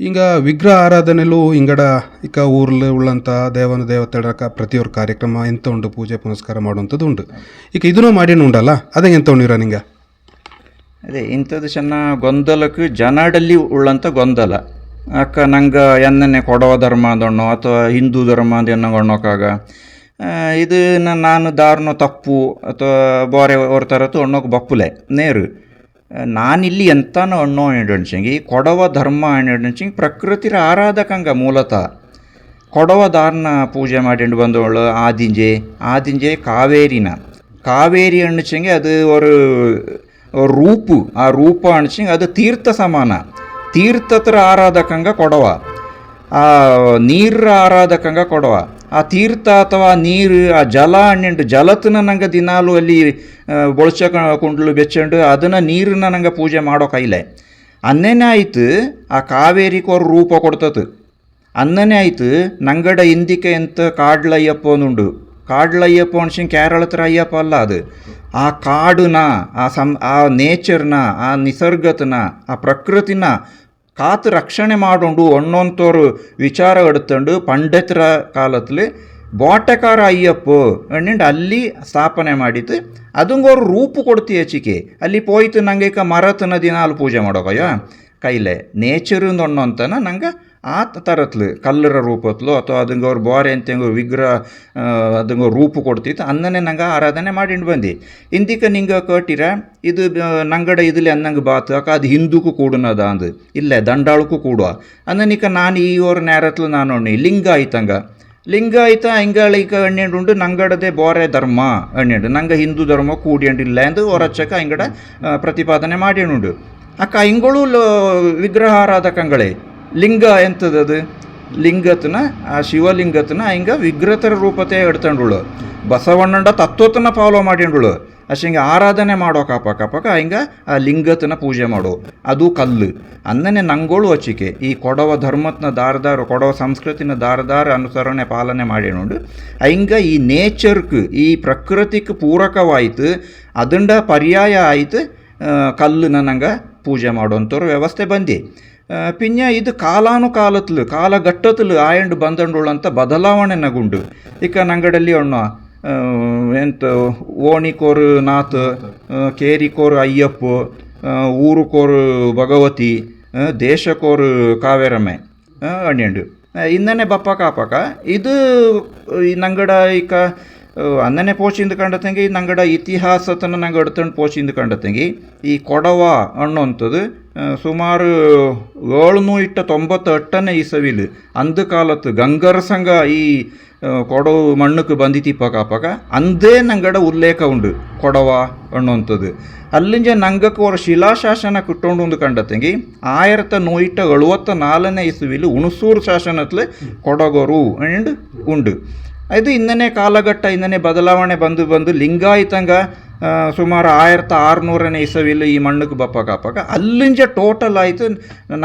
ಹಿಂಗ ವಿಗ್ರಹ ಆರಾಧನೆಲು ಹಿಂಗಡ ಇಕ ಊರಲ್ಲಿ ಉಳ್ಳಂಥ ದೇವನ ದೇವತೆಗಳ ಪ್ರತಿಯೊರು ಕಾರ್ಯಕ್ರಮ ಎಂತ ಉಂಡು ಪೂಜೆ ಪುನಸ್ಕಾರ ಮಾಡುವಂಥದ್ದು ಉಂಡು ಈಗ ಇದನ್ನು ಮಾಡಿ ಉಂಡಲ್ಲ? ಅದೇ ಎಂತ ಉಂಡಿರ ನಿಂಗ? ಅದೇ, ಇಂಥದ್ದು ಚೆನ್ನ ಗೊಂದಲಕ್ಕೆ ಜನಡಲ್ಲಿ ಉಳ್ಳಂಥ ಗೊಂದಲ. ಅಕ್ಕ ನಂಗೆ ಎನ್ನನೆ ಕೊಡವ ಧರ್ಮ ಅಂದಣ್ಣೋ ಅಥವಾ ಹಿಂದೂ ಧರ್ಮ ಅಂತ ಇದು ನಾನು ದಾರ್ನ ತಪ್ಪು ಅಥವಾ ಬೋರೆ ಅವ್ರ ಥರ ಬಪ್ಪುಲೆ, ನೇರು. ನಾನಿಲ್ಲಿ ಎಂತಾನು ಅಣ್ಣೋ ಎಣ್ಣೆಂಚಿಂಗ್ ಕೊಡವ ಧರ್ಮ ಎಣ್ಣೆಂಚಿಂಗ್ ಪ್ರಕೃತಿರ ಆರಾಧಕಂಗ ಮೂಲತಃ. ಕೊಡವ ದಾರ್ನ ಪೂಜೆ ಮಾಡಿಂಡು ಬಂದವಳು ಆದಿಂಜೆ ಆದಿಂಜೆ ಕಾವೇರಿನ. ಕಾವೇರಿ ಅಣ್ಣಿಚಿಂಗೆ ಅದು ಒಂದು ರೂಪ, ಆ ರೂಪ ಅಣ್ಚಿಂಗ್ ಅದು ತೀರ್ಥ ಸಮಾನ. ತೀರ್ಥತ್ರ ಆರಾಧಕಂಗ ಕೊಡವ. ಆ ನೀರ ಆರಾಧಕಂಗ ಕೊಡವ. ಆ ತೀರ್ಥ ಅಥವಾ ನೀರು, ಆ ಜಲ ಹಣ್ಣೆಂಡು ಜಲತನ ನಂಗೆ ದಿನಾಲು ಅಲ್ಲಿ ಬೊಳ್ಚ ಕುಂಡ್ಲು ಬೆಚ್ಚಂಡು ಅದನ್ನು ನೀರನ್ನ ನಂಗೆ ಪೂಜೆ ಮಾಡೋ ಕೈಲೆ. ಅನ್ನೇನೇ ಆಯಿತು ಆ ಕಾವೇರಿಗೆ ಅವ್ರ ರೂಪ ಕೊಡ್ತತು ಅನ್ನನೇ ಆಯಿತು ನಂಗಡ ಇಂದಿಕೆ ಎಂತ ಕಾಡ್ಲಯ್ಯಪ್ಪ ಅನ್ನುಂಡು. ಕಾಡ್ಲಯ್ಯಪ್ಪ ಅನ್ಸಿಂಗ್ ಕೇರಳತ್ರ ಅಯ್ಯಪ್ಪ ಅಲ್ಲ ಅದು. ಆ ಕಾಡನ್ನ ಆ ಸಂ, ಆ ನೇಚರ್ನ ಆ ನಿಸರ್ಗತನ, ಆ ಪ್ರಕೃತಿನ ಕಾತು ರಕ್ಷಣೆ ಮಾಡೋಂಡು ವಿಚಾರ ಎಡ್ತಂಡು ಪಂಡಿತರ ಕಾಲದಲ್ಲಿ ಬೋಟಕಾರ ಅಯ್ಯಪ್ಪ ಅಣ್ಣಿಂಡು ಅಲ್ಲಿ ಸ್ಥಾಪನೆ ಮಾಡಿದ್ದು ಅದಂಗೆ ಅವ್ರು ರೂಪು ಕೊಡ್ತಿ ಹೆಚ್ಚಿಗೆ ಅಲ್ಲಿ ಪೋಯ್ತು ನಂಗೆ ಈಗ ಮರತನ ದಿನ ಅಲ್ಲಿ ಪೂಜೆ ಮಾಡೋಕಯ್ಯ. ಕೈಲೆ ನೇಚರ್ ಒಣ್ಣೊಂತನ ನಂಗೆ ಆ ತರತ್ಲು ಕಲ್ಲರ ರೂಪತ್ಲು ಅಥವಾ ಅದಂಗೆ ಅವ್ರು ಬೋರೆ ಅಂತ ಹೆಂಗೆ ವಿಗ್ರಹ ಅದಂಗೆ ರೂಪು ಕೊಡ್ತಿತ್ತು, ಅನ್ನನೇ ನಂಗೆ ಆರಾಧನೆ ಮಾಡಿಂಡು ಬಂದು. ಇಂದಿಕ ನಿಂಗೆ ಕಟ್ಟಿರ, ಇದು ನಂಗಡ ಇದಿಲ್ಲ ಅನ್ನಂಗೆ ಬಾತು ಅಕ್ಕ ಅದು ಹಿಂದೂಕು ಕೂಡನದ ಅಂದು. ಇಲ್ಲ, ದಂಡಾಳಕ್ಕೂ ಕೂಡುವ. ಅನ್ನನಿಕ ನಾನು ಈ ಓರ್ ನೇರತ್ಲು ನಾನು ಲಿಂಗ ಆಯ್ತಂಗೆ ಲಿಂಗ ಆಯ್ತ ಹಿಂಗಳೀಕ ಎಣ್ಣೆಂಡು ನಂಗಡದೆ ಬೋರೆ ಧರ್ಮ ಎಣ್ಣೆಂಡು ನಂಗೆ ಹಿಂದೂ ಧರ್ಮ ಕೂಡಿಯಂಡಿಲ್ಲ ಎಂದು ಹೊರಚಕ ಹಿಂಗಡ ಪ್ರತಿಪಾದನೆ ಮಾಡಿನುಂಡು ಅಕ್ಕ, ಹಿಂಗಳು ವಿಗ್ರಹ ಆರಾಧಕಂಗಳೇ ಲಿಂಗ ಎಂಥದ್ದು ಲಿಂಗತನ, ಆ ಶಿವಲಿಂಗತನ ಹಿಂಗ ವಿಗ್ರಹತರ ರೂಪತೆ ಎಡ್ತಂಡುಳು ಬಸವಣ್ಣಂಡ ತತ್ವತನ ಫಾಲೋ ಮಾಡಿಂಡುಳು. ಅಷ್ಟು ಹಿಂಗೆ ಆರಾಧನೆ ಮಾಡೋ ಕಾಪ, ಕಾಪಕ ಹಿಂಗೆ ಆ ಲಿಂಗತನ ಪೂಜೆ ಮಾಡೋ. ಅದು ಕಲ್ಲು. ಅಂದನೆ ನಂಗೋಳು ಹಚ್ಚಿಕೆ ಈ ಕೊಡವ ಧರ್ಮತ್ನ ದಾರದಾರ, ಕೊಡವ ಸಂಸ್ಕೃತಿನ ದಾರದಾರ ಅನುಸರಣೆ ಪಾಲನೆ ಮಾಡಿನುಂಡು. ಹಿಂಗ ಈ ನೇಚರ್ಕ್, ಈ ಪ್ರಕೃತಿಗೆ ಪೂರಕವಾಯಿತು. ಅದಂಡ ಪರ್ಯಾಯ ಆಯಿತು ಕಲ್ಲನ್ನ ಕಲ್ಲುನ ನಂಗೆ ಪೂಜೆ ಮಾಡುವಂಥವ್ರು ವ್ಯವಸ್ಥೆ ಬಂದಿ. ಪಿನ್ಯ ಇದು ಕಾಲ ಕಾಲಘಟ್ಟತ್ಲು ಆಯಂಡು ಬಂದಂಡುಳು ಅಂತ ಬದಲಾವಣೆ ನಗುಂಡು. ಈಗ ನಂಗಡಲ್ಲಿ ಅಣ್ಣ ಎಂತ ಓಣಿಕೋರು ಆ, ಕೇರಿಕೋರು ಅಯ್ಯಪ್ಪ ಊರುಕೋರು ಭಗವತಿ ದೇಶಕೋರು ಕಾವೇರಮ್ಮೆ ಅಣ್ಯಂಡು. ಇನ್ನನೆ ಬಪ್ಪ ಕಾಪಕ. ಇದು ನಂಗಡ ಇಕ ಅನ್ನನೆ ಪೋಚಿಂದ ಕಂಡತಂಗಿ ನಂಗಡ ಇತಿಹಾಸತನ ನಂಗೆ ಅಡ್ತಂಡು ಪೋಚಿಂದ ಕಂಡತಂಗಿ ಈ ಕೊಡವ ಅನ್ನೋಂಥದ್ದು ಸುಮಾರು ಏಳ್ನೂ ಇಟ್ಟ ತೊಂಬತ್ತೆಟ್ಟನೇ ಇಸವಿಲ್ ಅಂದು ಕಾಲತ್ತು ಗಂಗರ ಸಂಘ ಈ ಕೊಡವು ಮಣ್ಣಕ್ಕೆ ಬಂದಿತಿಪ್ಪ ಕಾಪಕ ಅಂದೇ ನಂಗಡ ಉಲ್ಲೇಖ ಉಂಡು ಕೊಡವ ಅನ್ನೋಂಥದ್ದು ಅಲ್ಲಿಂಜ ನಂಗಕ್ಕೆ ಅವರ ಶಿಲಾಶಾಸನ ಕುಟ್ಟೊಂಡು ಒಂದು ಕಂಡತಂಗಿ ಆಯಿರತ್ತ ನೂಯಿಟ್ಟ ಎಳುವತ್ತ ನಾಲ್ಕನೇ ಇಸುವಿಲು ಹುಣಸೂರು ಶಾಸನತ್ಲೆ ಕೊಡಗೊರು ಅಂಡ್ ಉಂಡು. ಇದು ಇನ್ನನೇ ಕಾಲಘಟ್ಟ ಇನ್ನನೇ ಬದಲಾವಣೆ ಬಂದು ಬಂದು ಲಿಂಗಾಯತಂಗ ಸುಮಾರು ಆಯಿರತ್ತ ಆರುನೂರನೇ ಇಸವಿಲು ಈ ಮಣ್ಣಕ್ಕೆ ಬಪ್ಪಾಗ ಅಪ್ಪಾಗ ಅಲ್ಲಿಂಜ ಟೋಟಲ್ ಆಯಿತು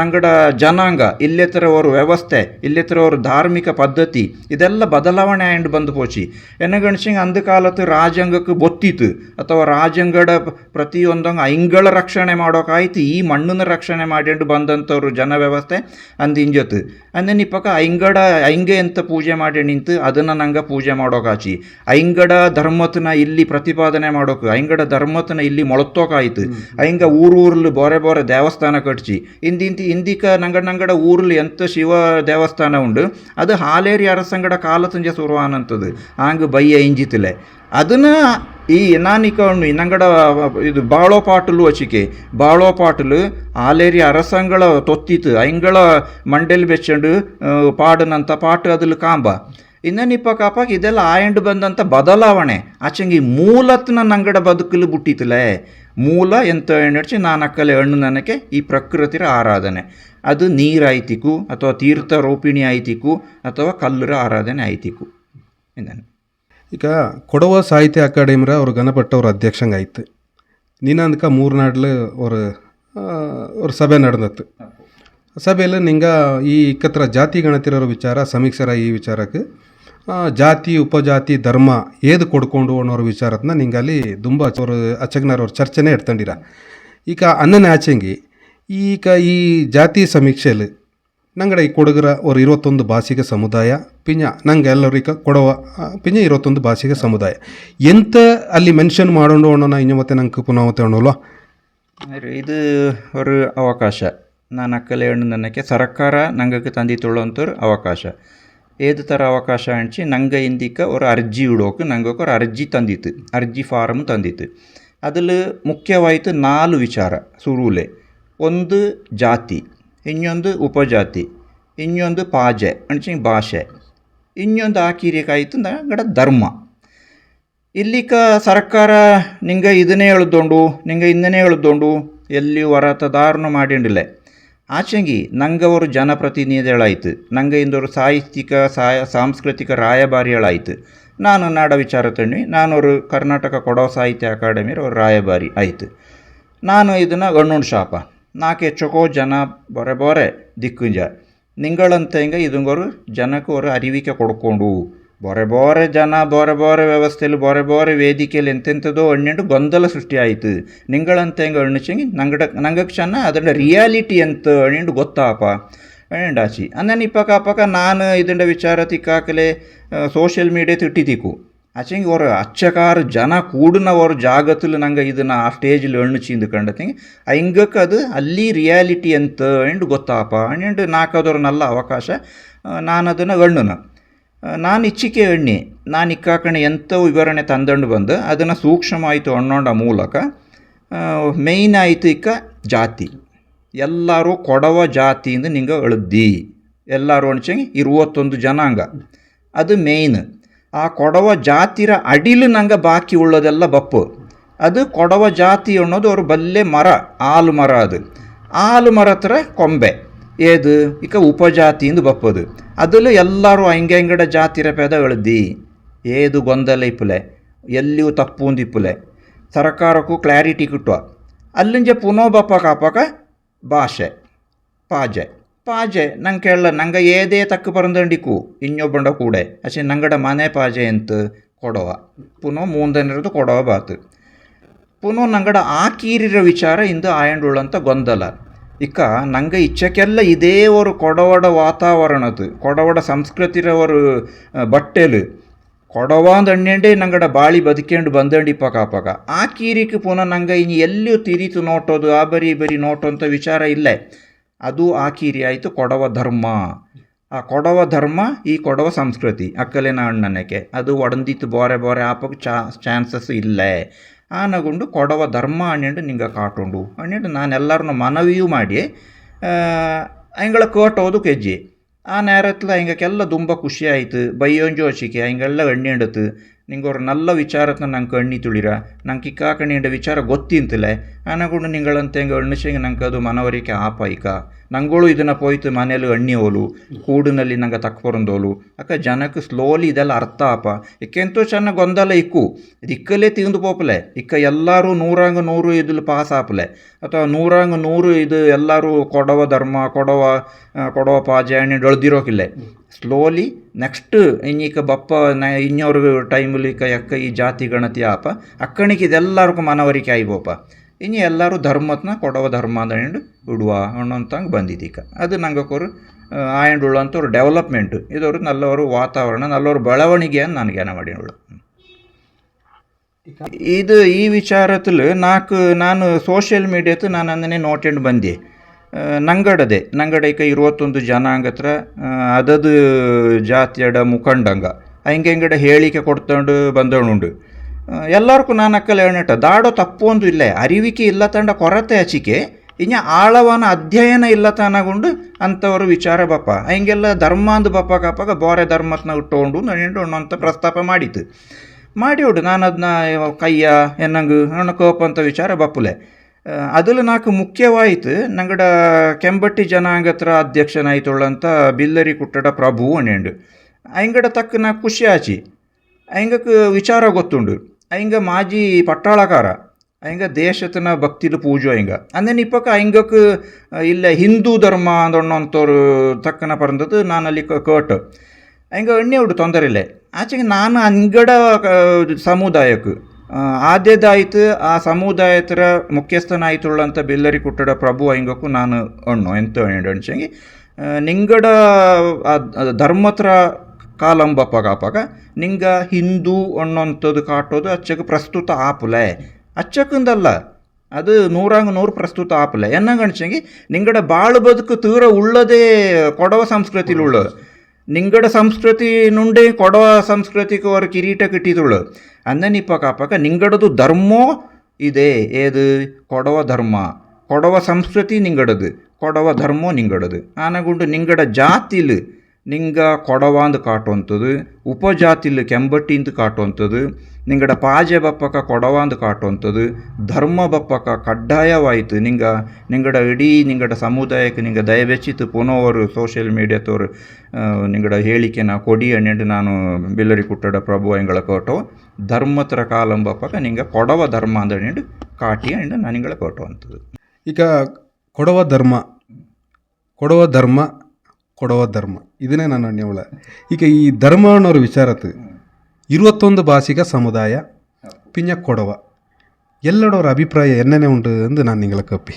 ನಂಗಡ ಜನಾಂಗ, ಇಲ್ಲೆತ್ತರವ್ರ ವ್ಯವಸ್ಥೆ, ಇಲ್ಲೆತ್ತರವ್ರ ಧಾರ್ಮಿಕ ಪದ್ಧತಿ, ಇದೆಲ್ಲ ಬದಲಾವಣೆ ಆಯ್ತು ಬಂದು ಪೋಚಿ. ಎನ್ನಗಣಿಸಿಂಗ್ ಅಂದ ಕಾಲತ್ ರಾಜಂಗಕ್ಕೆ ಬೊತ್ತಿತ್ತು ಅಥವಾ ರಾಜಂಗಡ ಪ್ರತಿಯೊಂದಂಗೆ ಐಂಗಳ ರಕ್ಷಣೆ ಮಾಡೋಕಾಯ್ತು, ಈ ಮಣ್ಣನ್ನ ರಕ್ಷಣೆ ಮಾಡಿಕೊಂಡು ಬಂದಂಥವ್ರು ಜನ ವ್ಯವಸ್ಥೆ ಅಂದಿಂಜತ್ತು. ಅಂದೆ ನಿಪ್ಪಕ್ಕ ಐಂಗಡ, ಐಂಗೆ ಅಂತ ಪೂಜೆ ಮಾಡಿ ನಿಂತು, ಅದನ್ನು ನಂಗೆ ಪೂಜೆ ಮಾಡೋಕಾಚಿ. ಐಂಗಡ ಧರ್ಮತನ ಇಲ್ಲಿ ಪ್ರತಿಪಾದನೆ ಮಾಡೋಕೆ ಐಂಗಡ ಧರ್ಮತನ ಇಲ್ಲಿ ಮೊಳತ್ತೋಕಾಯ್ತು ಊರು ಊರೂರ್ಲು ಬೋರೆ ಬೋರೆ ದೇವಸ್ಥಾನ ಕಟ್ಸಿ. ಇಂದಿಂತಿ ಇಂದಿಕ ನಂಗಡ ನಂಗಡ ಊರ್ಲಿ ಎಂತ ಶಿವ ದೇವಸ್ಥಾನ ಉಂಡು ಅದು ಹಾಲೇರಿ ಅರಸಂಗಡ ಕಾಲತಂಜ ಸುರುವಾನಂತದ್ದು ಆಂಗ್ ಬಯ್ಯ ಇಂಜಿತಿಲೆ. ಅದನ್ನ ಈ ನಾನಿಕ ನಂಗಡ ಇದು ಬಾಳೋ ಪಾಟಲು ಅಚಿಕೆ ಬಾಳೋ ಪಾಟಲು ಆಲೇರಿ ಅರಸಂಗಳ ತೊತ್ತಿತ್ತು ಅಯ್ಯಂಗಳ ಮಂಡೆಲ್ ಬೆಚ್ಚಂಡು ಪಾಡನಂತ ಪಾಟು ಅದಲ್ಲಿ ಕಾಂಬ. ಇನ್ನು ನಿಪ್ಪ ಕಾಪಾಗ ಇದೆಲ್ಲ ಆಯಂಡು ಬಂದಂಥ ಬದಲಾವಣೆ ಆಚಂಗಿ ಮೂಲತ್ನ ನಂಗಡ ಬದುಕಲು ಬಿಟ್ಟಿತ್ತಲೇ ಮೂಲ ಎಂತ ಎಣ್ಣೆ ನಾನು ಅಕ್ಕಲೆ ಹಣ್ಣು ನನಗೆ ಈ ಪ್ರಕೃತಿರ ಆರಾಧನೆ ಅದು ನೀರಾಯ್ತಿಕು ಅಥವಾ ತೀರ್ಥ ರೋಪಿಣಿ ಆಯ್ತಿಕು ಅಥವಾ ಕಲ್ಲುರ ಆರಾಧನೆ ಆಯ್ತಿಕು ಇಂದನೆ ಈಗ ಕೊಡವ ಸಾಹಿತ್ಯ ಅಕಾಡೆಮಿರ ಅವ್ರು ಗಣಪಟ್ಟವ್ರ ಅಧ್ಯಕ್ಷಂಗೆ ಆಯ್ತು ನೀನಂದ್ಕ ಮೂರು ನಾಡ್ಲು ஒரு ಆ, ஒரு ಸಭೆ ನಡೆದತ್ತು ಸಭೆಯಲ್ಲಿ ನಿಂಗ ಈ ಇಕ್ಕತ್ರ ಜಾತಿ ಗಣತಿರೋರ ವಿಚಾರ ಸಮೀಕ್ಷರ ಈ ವಿಚಾರಕ್ಕೆ ಆ, ಜಾತಿ, ಉಪಜಾತಿ, ಧರ್ಮ ಏದು ಕೊಡ್ಕೊಂಡು ಅನ್ನೋರ ವಿಚಾರದನ್ನ ನಿಂಗಲ್ಲಿ ತುಂಬ ಅವರು ಅಚ್ಚಗ್ನವ್ರವ್ರ ಚರ್ಚೆನೇ ಇಡ್ತಂಡಿರ. ಈಗ ಅನ್ನನ ಆಚೆಂಗಿ ಈಗ ಈ ಜಾತಿ ಸಮೀಕ್ಷೆಯಲ್ಲಿ ನಂಗಡೆ ಈ ಕೊಡಗರ ಅವ್ರು ಇರೋತ್ತೊಂದು ಭಾಷಿಕ ಸಮುದಾಯ ಪಿಂಜ ನಂಗೆ ಎಲ್ಲರಿಗ ಕೊಡವ ಪಿಂಜ ಇರೋತ್ತೊಂದು ಭಾಷಿಕ ಸಮುದಾಯ. ಎಂತ ಅಲ್ಲಿ ಮೆನ್ಷನ್ ಮಾಡೋಣ ಅಣ್ಣ ಇನ್ನು ಮತ್ತೆ ನಂಗೆ ಪುನಃ ಅಣ್ಣಲ್ವಾ ಇದು ಒಂದು ಅವಕಾಶ. ನಾನು ಅಕ್ಕಲೆ ನನ್ನಕ್ಕೆ ಸರ್ಕಾರ ನಂಗೆ ತಂದಿತ್ತೊಳ್ಳೋಂಥವ್ರು ಅವಕಾಶ. ಏದು തര ಅವಕಾಶ അണിച്ച് ನಂಗೆ ഇന്ത്യക്ക് ഒരു ಅರ್ಜಿ ഇടുവോക്ക് ഞങ്ങൾക്ക് ಅರ್ಜಿ അർജി ತಂದಿತ್ತು അർജി ഫാറം തന്നിത്ത് അതിൽ മുഖ്യമായിട്ട് നാല് ಸುರುಲೆ ಒಂದು ಜಾತಿ ಇನ್ನೊಂದು ಉಪಜಾತಿ ಇನ್ನೊಂದು ಪಾಜೆ ಅಂಚಿ ಭಾಷೆ ಇನ್ನೊಂದು ಹಾಕಿರಿಕಾಯ್ತು ನಂಗಡ ಧರ್ಮ ಇಲ್ಲಿಕ ಸರ್ಕಾರ ನಿಂಗೆ ಇದನ್ನೇ ಹೇಳಿದೊಂಡು ನಿಂಗೆ ಇಂದನೇ ಹೇಳಿದೊಂಡು ಎಲ್ಲಿ ವರತದಾರನು ಮಾಡಿಂಡಿಲ್ಲ ಆಚೆಂಗಿ ನಂಗವರು ಜನಪ್ರತಿನಿಧಿಗಳಾಯ್ತು. ನಂಗೆ ಇಂದವರು ಸಾಹಿತ್ಯಿಕ, ಸಾಯ, ಸಾಂಸ್ಕೃತಿಕ ರಾಯಭಾರಿಗಳಾಯ್ತು. ನಾನು ನಾಡ ವಿಚಾರ ತಣ್ಣಿ ನಾನು ಅವರು ಕರ್ನಾಟಕ ಕೊಡವ ಸಾಹಿತ್ಯ ಅಕಾಡೆಮಿ ಅವ್ರ ರಾಯಭಾರಿ ಆಯಿತು. ನಾನು ಇದನ್ನು ಗಣ್ಣುಂಡು ಶಾಪ. ನಾಕೆ ಚೊಕೋ ಜನ ಬರೆ ಬೊರೆ ದಿಕ್ಕುಂಜ. ನಿಂಗಳಂತ ಹಿಂಗೆ ಇದಂಗವರು ಜನಕ್ಕೆ ಅವರು ಅರಿವಿಕೆ ಕೊಡ್ಕೊಂಡು ಬೊರೆ ಬೋರೆ ಜನ ಬೊರೆ ಬೊರೆ ವ್ಯವಸ್ಥೆಯಲ್ಲಿ ಬೊರೆ ಬೊರೆ ವೇದಿಕೆಯಲ್ಲಿ ಎಂತೆಂಥದೋ ಅಣ್ಣೆಂಡು ಗೊಂದಲ ಸೃಷ್ಟಿ ಆಯಿತು ನಿಂಗಳಂತ ಹೆಂಗೆ ಎಣ್ಣಿಸಂಗೆ ನಂಗಡ ಕ್ಷಣ ಅದನ್ನ ರಿಯಾಲಿಟಿ ಅಂತ ಎಣ್ಣೆಂಡು ಗೊತ್ತಾಪ. ಎಣ್ಣೆಂಡಾಚಿ ಅಂದನ್ ಇಪ್ಪಕ ಅಪ್ಪಕ್ಕ ನಾನು ಇದಂಡ ವಿಚಾರ ತಿಕ್ಕಾಕಲೆ ಸೋಷಿಯಲ್ ಮೀಡಿಯಾ ತಿಟ್ಟಿದ್ದೀಕು ಆಚೆಂಗೆ ಅವರು ಅಚ್ಚಕಾರ ಜನ ಕೂಡನ ಅವ್ರ ಜಾಗದಲ್ಲಿ ನಂಗೆ ಇದನ್ನು ಆ ಸ್ಟೇಜಲ್ಲಿ ಎಣ್ಣು ಚೀಂದು ಕಂಡತಿಂಗೆ ಹಿಂಗಕ್ಕೆ ಅದು ಅಲ್ಲಿ ರಿಯಾಲಿಟಿ ಅಂತ ಎಂಡು ಗೊತ್ತಾಪ. ಎಂಡು ನಲ್ಲ ಅವಕಾಶ ನಾನು ಅದನ್ನು ಎಣ್ಣುನ ನಾನು ಇಚ್ಚಿಕೆ ಎಣ್ಣೆ, ನಾನು ಇಕ್ಕಾಕಣೆ ಎಂಥ ವಿವರಣೆ ತಂದಂಡು ಬಂದು ಅದನ್ನು ಸೂಕ್ಷ್ಮವಾಯಿತು ಅಣ್ಣೊಂಡ ಮೂಲಕ ಮೇಯ್ನ್ ಆಯಿತು ಇಕ್ಕ ಜಾತಿ. ಎಲ್ಲರೂ ಕೊಡವ ಜಾತಿಯಿಂದ ನಿಂಗೆ ಅಳದ್ದಿ. ಎಲ್ಲರೂ ಅಣ್ಚಂಗೆ ಇರುವತ್ತೊಂದು ಜನಾಂಗ. ಅದು ಮೇಯ್ನ್. ಆ ಕೊಡವ ಜಾತಿರ ಅಡಿಲು ನಂಗೆ ಬಾಕಿ ಉಳ್ಳೋದೆಲ್ಲ ಬಪ್ಪು. ಅದು ಕೊಡವ ಜಾತಿ ಅನ್ನೋದು ಅವರು ಬಲ್ಲೆ ಮರ ಆಲು ಮರ ಅದು. ಆಲು ಮರ ಹತ್ರ ಕೊಂಬೆ. ಏದು ಈಗ ಉಪಜಾತಿ ಎಂದು ಬಪ್ಪದು ಅದಲ್ಲ ಎಲ್ಲರೂ ಹಂಗಡ ಜಾತಿರ ಪೇದ ಎಳ್ದಿ ಏದು ಗೊಂದಲ ಇಪ್ಪುಲೆ ಎಲ್ಲಿಯೂ ತಪ್ಪು ಇಪ್ಪುಲೆ ಸರ್ಕಾರಕ್ಕೂ ಕ್ಲಾರಿಟಿ ಕಿಟ್ಟುವ ಅಲ್ಲಿಂಜ ಪುನೋ ಬಪ್ಪ ಕಾಪಕ ಭಾಷೆ ಪಾಜೆ ಪಾಜೆ ನಂಗೆ ಕೇಳಲ್ಲ ನಂಗೆ ಏದೇ ತಕ್ಕ ಬರಂದಂಡಿಕು ಇನ್ನೊಬ್ಬಂಡ ಕೂಡೆ ಅಷ್ಟೇ ನಂಗಡ ಮನೆ ಪಾಜೆ ಅಂತ ಕೊಡವ ಪುನೋ ಮೂಂದನಿರೋದು ಕೊಡವ ಬಾತು ಪುನೋ ನಂಗಡ ಆ ಕೀರಿರೋ ವಿಚಾರ ಇಂದು ಆಯಂಡುಳ್ಳಂಥ ಗೊಂದಲ ಇಕ್ಕ ನಂಗೆ ಇಚ್ಛಕ್ಕೆಲ್ಲ ಇದೇ ಒಂದು ಕೊಡವಡ ವಾತಾವರಣದು, ಕೊಡವಡ ಸಂಸ್ಕೃತಿರವರು ಬಟ್ಟೆಲು. ಕೊಡವಾಂದ ಅಣ್ಣೆಂಡೆ ನಂಗಡ ಬಾಳಿ ಬದುಕೊಂಡು ಬಂದಂಡಿ ಪಕ ಪಕ ಆ ಕೀರಿಕೆ ಪುನಃ ನಂಗೆ ಇನ್ನು ಎಲ್ಲಿಯೂ ತಿರಿತು ನೋಟೋದು, ಆ ಬರಿ ಬರಿ ನೋಟೋ ಅಂತ ವಿಚಾರ ಇಲ್ಲ. ಅದು ಆ ಕೀರಿ ಆಯಿತು ಕೊಡವ ಧರ್ಮ. ಆ ಕೊಡವ ಧರ್ಮ, ಈ ಕೊಡವ ಸಂಸ್ಕೃತಿ. ಅಕ್ಕಲೇನ ಅಣ್ಣನಕ್ಕೆ. ಅದು ಒಡಂದಿತ್ತು, ಬೋರೆ ಬೋರೆ ಆಪಕ್ಕೆ ಚಾ, ಚಾನ್ಸಸ್ ಇಲ್ಲೇ. ಆನಗೊಂಡು ಕೊಡವ ಧರ್ಮ ಅನ್ನೆಂಡು ನಿಂಗ ಕಾಟುಂಡು. ಅನ್ನೆಂಡು ನಾನು ಎಲ್ಲರನ್ನು ಮನವಿಯೂ ಮಾಡಿ ಅಂಗಳ ಕೋಟೋದು ಕೆಜ್ಜೆ. ಆ ನೇರತ್ಲ ಅಂಗಕ್ಕೆಲ್ಲ ತುಂಬ ಖುಷಿ ಆಯಿತು ಬೈಯೊಂಜಿ ಎಣ್ಣೆ ಅಂಗೆಲ್ಲ ನಿಂಗೆ ಅವ್ರು ನಲ್ಲ ವಿಚಾರತ್ನ ನಂಗೆ ಎಣ್ಣಿ ತುಳಿರ. ನಂಗೆ ಕಿಕ್ಕಾಕಣಿಂಡ ವಿಚಾರ ಗೊತ್ತಿಂತಲೆ ಆನಗೊಂಡು ನಿಂಗಳಂತೆ ಹೆಂಗೆ ಎಣ್ಣಿಸಂಗೆ ನಂಗೆ ಅದು ಮನವರಿಕೆ ಆಪಾಯಿಕ. ನಂಗೋಳು ಇದನ್ನು ಪೋಯ್ತು ಮನೇಲಿ ಎಣ್ಣಿ ಹೋಲು. ಕೂಡಿನಲ್ಲಿ ನಂಗೆ ತಕ್ಕೊರಂದೋಲು ಅಕ್ಕ ಜನಕ್ಕೆ ಸ್ಲೋಲಿ ಇದೆಲ್ಲ ಅರ್ಥ ಆಪ. ಇಕ್ಕೆಂತೂ ಚೆನ್ನಾಗಿ ಗೊಂದಲ ಇಕ್ಕು. ಇಕ್ಕಲೇ ತಿಂದು ಪೋಪಲೆ. ಇಕ್ಕ ಎಲ್ಲರೂ ನೂರಂಗ ನೂರು ಇದಿಲ್ ಪಾಸ್ ಆಪಲೆ. ಅಥವಾ ನೂರಂಗ ನೂರು ಇದು ಎಲ್ಲರೂ ಕೊಡವ ಧರ್ಮ, ಕೊಡವ ಕೊಡವ ಪಾಜೆ ಅಣ್ಣಿ ಎಳ್ದಿರೋಕಿಲ್ಲ ಸ್ಲೋಲಿ ನೆಕ್ಸ್ಟ್ ಇನ್ನೀಕ ಬಪ್ಪ ನ ಇನ್ಯವರ್ಗೂ ಟೈಮಲ್ಲಿ ಟೈಮ್ಲಿಕ ಅಕ್ಕ ಈ ಜಾತಿ ಗಣತಿ ಆಪ. ಅಕ್ಕಣಿಗೆ ಇದೆಲ್ಲರಿಗೂ ಮನವರಿಕೆ ಆಯ್ಬೋಪ. ಇನ್ನು ಎಲ್ಲರೂ ಧರ್ಮತ್ನ ಕೊಡವ ಧರ್ಮ ಅಂದ ಇಡುವ ಅನ್ನೋಂತಂಗೆ ಬಂದಿದ್ದೀಕ ಅದು ನಂಗೆ ಆ್ಯಂಡ್ ಆಯಂಡುಳು ಅಂತ ಅವ್ರ ಡೆವಲಪ್ಮೆಂಟು ಇದವರು ನಲ್ಲವರು ವಾತಾವರಣ ನಲ್ಲವರು ಬೆಳವಣಿಗೆಯನ್ನು ಮಾಡಿ ಉಳು ಇದು ಈ ವಿಚಾರದಲ್ಲಿ ನಾಲ್ಕು ನಾನು ಸೋಷಿಯಲ್ ಮೀಡಿಯಾತು ನಾನು ಅಂದನೆ ನೋಟೆಂಡು ಬಂದೆ. ನಂಗಡದೆ ನಂಗಡೈಕ ಇರುವತ್ತೊಂದು ಜನಾಂಗ ಹತ್ರ ಆ, ಅದದು ಜಾತಿಯಡ ಮುಖಂಡಂಗ. ಹಂಗೆ ಹಿಂಗಡೆ ಹೇಳಿಕೆ ಕೊಡ್ತಂಡು ಬಂದವನುಂಡು. ಎಲ್ಲರಿಗೂ ನಾನು ಅಕ್ಕಲ್ಲ ಹೇಳಟ ದಾಡೋ ತಪ್ಪು ಒಂದು ಇಲ್ಲ ಅರಿವಿಕೆ ಇಲ್ಲ ತಂಡ ಕೊರತೆ ಹಚಿಕೆ ಇನ್ನು ಆಳವನ ಅಧ್ಯಯನ ಇಲ್ಲ ತಾನಗೊಂಡು ಅಂಥವರು ವಿಚಾರ ಬಪ್ಪ. ಹಂಗೆಲ್ಲ ಧರ್ಮ ಅಂದು ಬಪ್ಪ ಕಪ್ಪಾಗ ಬೋರೆ ಧರ್ಮತ್ನ ಇಟ್ಟುಕೊಂಡು ನಾನು ಅಂತ ಪ್ರಸ್ತಾಪ ಮಾಡಿತು ಮಾಡಿ ಉಡು ನಾನು ಅದನ್ನ ಕೈಯ ಎನ್ನಂಗು ಅಣ್ಣ ಕೋಪ ಅಂತ ವಿಚಾರ ಬಪ್ಪುಲೆ. ಅದಲು ನಾಲ್ಕು ಮುಖ್ಯವಾಯಿತು. ನಂಗಡ ಕೆಂಬಟ್ಟಿ ಜನಾಂಗತ್ರ ಅಧ್ಯಕ್ಷನಾಯ್ತುಳ್ಳಂತ ಬಿಲ್ಲರಿ ಕುಟ್ಟಡ ಪ್ರಭು ಅಣೆಂಡು ಅಯ್ಯಂಗಡ ತಕ್ಕ ನಾ ಖುಷಿ ಆಚಿ. ಅಯ್ಯಂಗಕ್ಕೆ ವಿಚಾರ ಗೊತ್ತುಂಡು. ಅಯ್ಯಂಗ ಮಾಜಿ ಪಟ್ಟಾಳಕಾರ. ಅಯ್ಯಂಗ ದೇಶತನ ಭಕ್ತಿದು ಪೂಜು ಅಯಂಗ ಅಂದನ್ ಇಪ್ಪಕ್ಕ ಅಯ್ಯಂಗಕ್ಕೆ ಇಲ್ಲ ಹಿಂದೂ ಧರ್ಮ ಅಂದೋರು ತಕ್ಕನ ಪರಂದದ್ದು ನಾನು ಅಲ್ಲಿ ಕೇಟ್. ಅಯಂಗ ಎಣ್ಣೆ ಉಡು ತೊಂದರೆ ಇಲ್ಲ ಆಚೆಗೆ ನಾನು ಅಂಗಡ ಸಮುದಾಯಕ್ಕೆ. ಆದ್ಯದಾಯ್ತು, ಆ ಸಮುದಾಯತರ ಅಂತ ಬಿಲ್ಲರಿ ಕುಟ್ಟಡ ಪ್ರಭು ಹಂಗಕ್ಕೂ ನಾನು ಅಣ್ಣು, ಎಂತ ಅಣ್ಚಂಗಿ ನಿಂಗಡ ಧರ್ಮತ್ರ ಧರ್ಮತ್ರ ಪಗ ನಿಂಗ ಹಿಂದೂ ಅಣ್ಣಂಥದ್ದು ಕಾಟೋದು ಅಚ್ಚಕ್ಕೆ ಪ್ರಸ್ತುತ ಆಪುಲೆ. ಅಚ್ಚಕ್ಕಂದಲ್ಲ, ಅದು ನೂರಂಗ ನೂರು ಪ್ರಸ್ತುತ ಆಪಲೆ. ಎನ್ನಂಗೆ ಅಣ್ಚಂಗಿ ನಿಂಗಡ ಬಾಳು ಬದುಕು ತೀರ ಉಳ್ಳದೇ ಕೊಡವ ಸಂಸ್ಕೃತಿಲಿ ಉಳ್ಳ ನಿಂಗಡ ಸಂಸ್ಕೃತಿ ನುಂಡೆ ಕೊಡವ ಸಂಸ್ಕೃತಿಗೆ ಅವ್ರ ಕಿರೀಟ ಕಿಟ್ಟಿದುಳು. ಅಂದನಿಪ್ಪ ಕಾಪಕ ನಿಂಗಡದು ಧರ್ಮೋ ಇದೆ. ಏದು? ಕೊಡವ ಧರ್ಮ. ಕೊಡವ ಸಂಸ್ಕೃತಿ ನಿಂಗಡದು. ಕೊಡವ ಧರ್ಮೋ ನಿಂಗಡದು. ಆನಗುಂಡು ನಿಂಗಡ ಜಾತಿಲು ನಿಂಗ ಕೊಡವಾಂದು ಕಾಟುವಂಥದ್ದು ಕೆಂಬಟ್ಟಿ ಕೆಂಬಟ್ಟಿಂದು ಕಾಟುವಂಥದ್ದು, ನಿಂಗಡ ಪಾಜೆ ಬಪ್ಪಕ ಕೊಡವಾಂದು ಕಾಟುವಂಥದ್ದು, ಧರ್ಮ ಬಪ್ಪಕ ಕಡ್ಡಾಯವಾಯಿತು. ನಿಂಗ, ನಿಂಗಡ ಇಡೀ ನಿಂಗಡ ಸಮುದಾಯಕ್ಕೆ ನಿಂಗ ದಯವೆಚ್ಚಿತು ಪುನೋವರು ಸೋಷಿಯಲ್ ಮೀಡಿಯಾದವರು ನಿಂಗಡ ಹೇಳಿಕೆನ ಕೊಡಿ ಅನ್ನೆಂಡು ನಾನು ಬಿಲ್ಲರಿ ಕುಟ್ಟಡ ಪ್ರಭು ಎಂಗಳ ಕೋಟೋ, ಧರ್ಮತ್ರ ಕಾಲಂಬಪ್ಪಕ ನಿಂಗ ಕೊಡವ ಧರ್ಮ ಅಂದೆಂಡು ಕಾಟಿ ಅಂಡ್ ನಾನಿಂಗಳ ಕೋಟೋ ಅಂತದು ಈಗ ಕೊಡವ ಧರ್ಮ ಕೊಡವ ಧರ್ಮ ಕೊಡವ ಧರ್ಮ. ಇದನ್ನೇ ನಾನು ಅಣ್ಯವಳ ಈಗ ಈ ಧರ್ಮ ಅನ್ನೋರ ವಿಚಾರತ್ತು ഇരുപത്തൊന്ന് ഭാഷിക സമുദായ പിന്നെ കൊടവ ಎಲ್ಲಡೋರ ಅಭಿಪ್ರಾಯ ಎನ್ನೆನೆ ಉಂಟು ಎಂದು ನಾನು ನಿಂಗಳ ಕಪ್ಪಿ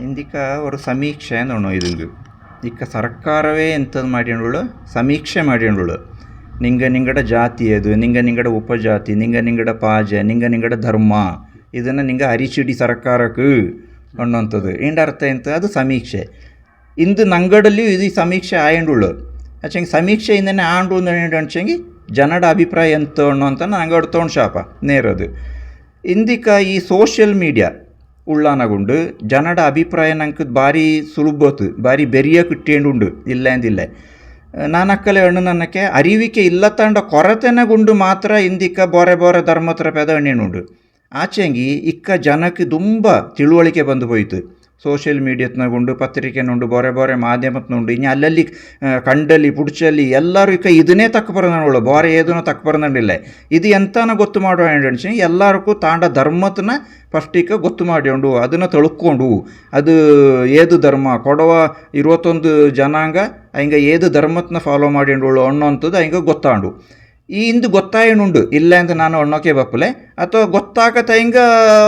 ಇಂದಿಕ ஒரு ಸಮೀಕ್ಷೆ ಅನ್ನೋಣ ಇದಂಗು ಇಕ್ಕ ಸರ್ಕಾರವೇ ಎಂಥದ್ದು ಮಾಡಿಂಡುಳು ಸಮೀಕ್ಷೆ ಮಾಡಿಂಡುಳು ನಿಂಗ ನಿಂಗಡ ಜಾತಿ ಅದು ನಿಂಗ ನಿಂಗಡ ಉಪಜಾತಿ ನಿಂಗ ನಿಂಗಡ ಪಾಜ ನಿಂಗ ನಿಂಗಡ ಧರ್ಮ ಇದನ್ನು ನಿಂಗ ಅರಿಚಿಡಿ ಸರ್ಕಾರಕ್ಕೆ ಅನ್ನುವಂಥದ್ದು ಇಂಡ ಅರ್ಥ ಎಂತ ಅದು ಸಮೀಕ್ಷೆ ಇಂದು ನಂಗಡಲ್ಲಿಯೂ ಇದು ಸಮೀಕ್ಷೆ ಆಯಂಡುಳ್ಳು. ಅಚ್ಚಂಗೆ ಸಮೀಕ್ಷೆಯಿಂದನೇ ಆಂಡು ಅನ್ಚಂಗಿ ಜನಡ ಅಭಿಪ್ರಾಯ ಎಂತ ಅಂತ ನಂಗೆ ತೊಗೊಂಡು ಶಾಪ ನೇರದು. ಇಂದಿಕ ಈ ಸೋಷಿಯಲ್ ಮೀಡಿಯಾ ಉಳ್ಳಾನಗುಂಡು ಜನಡ ಅಭಿಪ್ರಾಯ ನಂಗೆ ಭಾರಿ ಸುಲಭತ್ತು ಭಾರಿ ಬೆರಿಯ ಉಂಡು ಇಲ್ಲ ಅಂದಿಲ್ಲ ನಾನಕ್ಕಲೆ ಹಣ್ಣು ನನ್ನಕ್ಕೆ ಅರಿವಿಕೆ ಇಲ್ಲ ತಂಡ ಕೊರತೆನಗುಂಡು ಮಾತ್ರ ಇಂದಿಕ ಬೋರೆ ಬೋರೆ ಧರ್ಮತ್ರ ಪೆದ ಹಣ್ಣಿನುಂಡು. ಆಚೆಂಗಿ ಇಕ್ಕ ಜನಕ್ಕೆ ತುಂಬ ತಿಳುವಳಿಕೆ ಬಂದು ಹೋಯಿತು. ಸೋಷಿಯಲ್ ಮೀಡಿಯಾತ್ನಾಗುಂಡು ಪತ್ರಿಕೆನುಂಡು ಬೋರೆ ಬೋರೆ ಮಾಧ್ಯಮತ್ನುಂಡು ಇನ್ನು ಅಲ್ಲಲ್ಲಿ ಆ, ಕಂಡಲ್ಲಿ ಪುಡ್ಚಲ್ಲಿ ಎಲ್ಲರೂ ಈಗ ಇದನ್ನೇ ತಕ್ಕ ಬರೋದಣ್ಣು ಬೋರೆ ಏದನೋ ತಕ್ಕ ಬರ್ದಂಡಿಲ್ಲ ಇದು ಎಂತನ ಗೊತ್ತು ಮಾಡೋ ಹೇಳಿ ಎಲ್ಲರಿಗೂ ತಾಂಡ ಧರ್ಮತನ ಫಸ್ಟಿಗೆ ಗೊತ್ತು ಮಾಡಿಕೊಂಡು ಅದನ್ನು ತಳ್ಕೊಂಡು ಅದು ಏದು ಧರ್ಮ ಕೊಡವ ಇರುವತ್ತೊಂದು ಜನಾಂಗ ಹಿಂಗೆ ಏದು ಧರ್ಮತ್ನ ಫಾಲೋ ಮಾಡಿಂಡು ಅಂತದ್ದು ಹಿಂಗೆ ಗೊತ್ತಾಂಡು. ಈ ಇಂದು ಗೊತ್ತಾಯನುಂಡು ಇಲ್ಲ ಅಂತ ನಾನು ಅಣ್ಣೋಕೆ ಬಪ್ಪಲೆ. ಅಥವಾ ಗೊತ್ತಾಗತ್ತ ಹಿಂಗ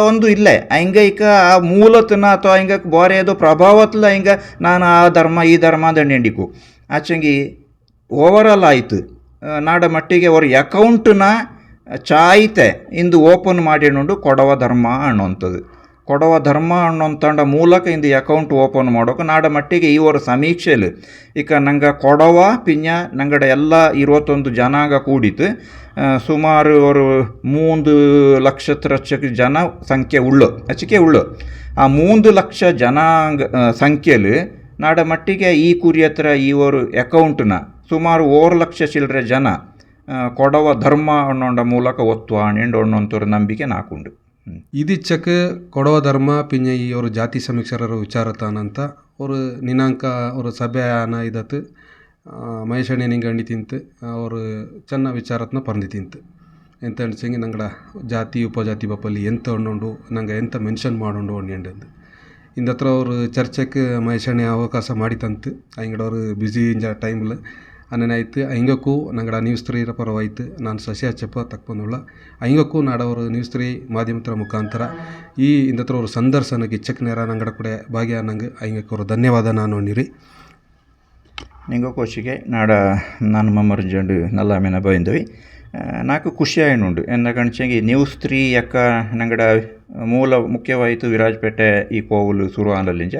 ಒಂದು ಇಲ್ಲೇ. ಹಿಂಗ ಈಗ ಆ ಮೂಲತನ ಅಥವಾ ಹಿಂಗ ಬೋರೆ ಏದೋ ಪ್ರಭಾವತ್ಲ ಹಿಂಗ ನಾನು ಆ ಧರ್ಮ, ಈ ಧರ್ಮ ದಂಡಿಕು ಆಚಂಗಿ ಓವರಾಲ್ ಆಯಿತು. ನಾಡ ಮಟ್ಟಿಗೆ ಅವ್ರ ಅಕೌಂಟನ್ನ ಚಾಯಿತೆ ಇಂದು ಓಪನ್ ಮಾಡಿಕೊಂಡು ಕೊಡವ ಧರ್ಮ ಅನ್ನೋಂಥದ್ದು. ಕೊಡವ ಧರ್ಮ ಅನ್ನೋಂತಂಡ ಮೂಲಕ ಇಂದು ಅಕೌಂಟ್ ಓಪನ್ ಮಾಡೋಕೆ. ನಾಡ ಮಟ್ಟಿಗೆ ಈ ಒಂದು ಸಮೀಕ್ಷೆಲು ಈಗ ನಂಗೆ ಕೊಡವ ಪಿಂಜ ನಂಗಡ ಎಲ್ಲ ಇರುವತ್ತೊಂದು ಜನಾಂಗ ಕೂಡಿತು ಸುಮಾರು ಅವರು ಮೂಂದು ಲಕ್ಷತ್ರ ಜನ ಸಂಖ್ಯೆ ಉಳ್ಳು ಅಚಿಕೆ ಉಳ್ಳು. ಆ ಮೂಂದು ಲಕ್ಷ ಜನಾಂಗ ಸಂಖ್ಯೆಲು ನಾಡ ಮಟ್ಟಿಗೆ ಈ ಕುರಿ ಹತ್ರ ಇವರು ಅಕೌಂಟ್ನ ಸುಮಾರು ಓರು ಲಕ್ಷ ಚಿಲ್ಲರೆ ಜನ ಕೊಡವ ಧರ್ಮ ಅನ್ನೋಂಡ ಮೂಲಕ ಒತ್ತು ಆಣೆಂಡು ಅನ್ನೋಂಥವ್ರ ನಂಬಿಕೆ ನಾಕುಂಡು ಇದಿಚ್ಚಕ್ಕೆ ಕೊಡವ ಧರ್ಮ ಪಿಂಜ ಈ ಅವರು ಜಾತಿ ಸಮೀಕ್ಷರರ ವಿಚಾರತಾನಂತ ಅವರು ನಿನಾಂಕ ಅವರು ಸಭೆ ಇದತ್ತು ಮಹೇಶಣ್ಣ ನಿಂಗೆ ಅಂಡಿ ತಿಂತು, ಅವರು ಚೆನ್ನ ವಿಚಾರತ್ನ ಪರಂದಿ ತಿಂತು. ಎಂತ ಅನ್ಸಂಗೆ ನಂಗಡ ಜಾತಿ, ಉಪಜಾತಿ ಬಪ್ಪಲ್ಲಿ ಎಂತ ಉಂಡು ನಂಗೆ ಎಂತ ಮೆನ್ಷನ್ ಮಾಡೋಂಡು ಒಣ್ಣೆಂಡು ಇಂದತ್ರ ಅವರು ಚರ್ಚೆಗೆ ಮಹೇಶಣ್ಣ ಅವಕಾಶ ಮಾಡಿ ತಂತು. ಅವರು ಬ್ಯುಸಿ ಇಂಜ ಟೈಮ್ಲ ಅನ್ನೇನಾಯ್ತು ಐಂಗಕ್ಕೂ ನಂಗಡ ನ್ಯೂಸ್ ತ್ರೀರ ಪರವಾಯ್ತು. ನಾನು ಸಸಿ ಹಚ್ಚಪ್ಪ ತಕ್ಕೊಂದುಳ್ಳ ಐಂಗಕ್ಕೂ ನಾಡವರು ನ್ಯೂಸ್ ತ್ರೀ ಮಾಧ್ಯಮತ್ರ ಮುಖಾಂತರ. ಈ ಇಂದತ್ರ ಅವರು ಸಂದರ್ಶನ ಇಚ್ಚಕ್ ನೇರ ನಂಗಡ ಕೂಡ ಭಾಗ್ಯ ನಂಗೆ ಅವರು ಧನ್ಯವಾದ ನಾನು ನೀರಿ ನಿಂಗ ಕೋಶಿಗೆ ನಾಡ ನಾನು ಮಮ್ಮರ್ಜಂಡು ನಲ್ಲ ಮೇನ ಬಂದವಿ ನಾಲ್ಕು ಖುಷಿ ಆಯ್ನುಂಡು ಎಂದ ಕಣ್ಚಂಗಿ ನ್ಯೂಸ್ ತ್ರೀ ಯಕ್ಕ ನಂಗಡ ಮೂಲ ಮುಖ್ಯವಾಯಿತು ವಿರಾಜಪೇಟೆ ಈ ಕೋವುಲು ಸುರು ಆನಲ್ಲಿಂಜ.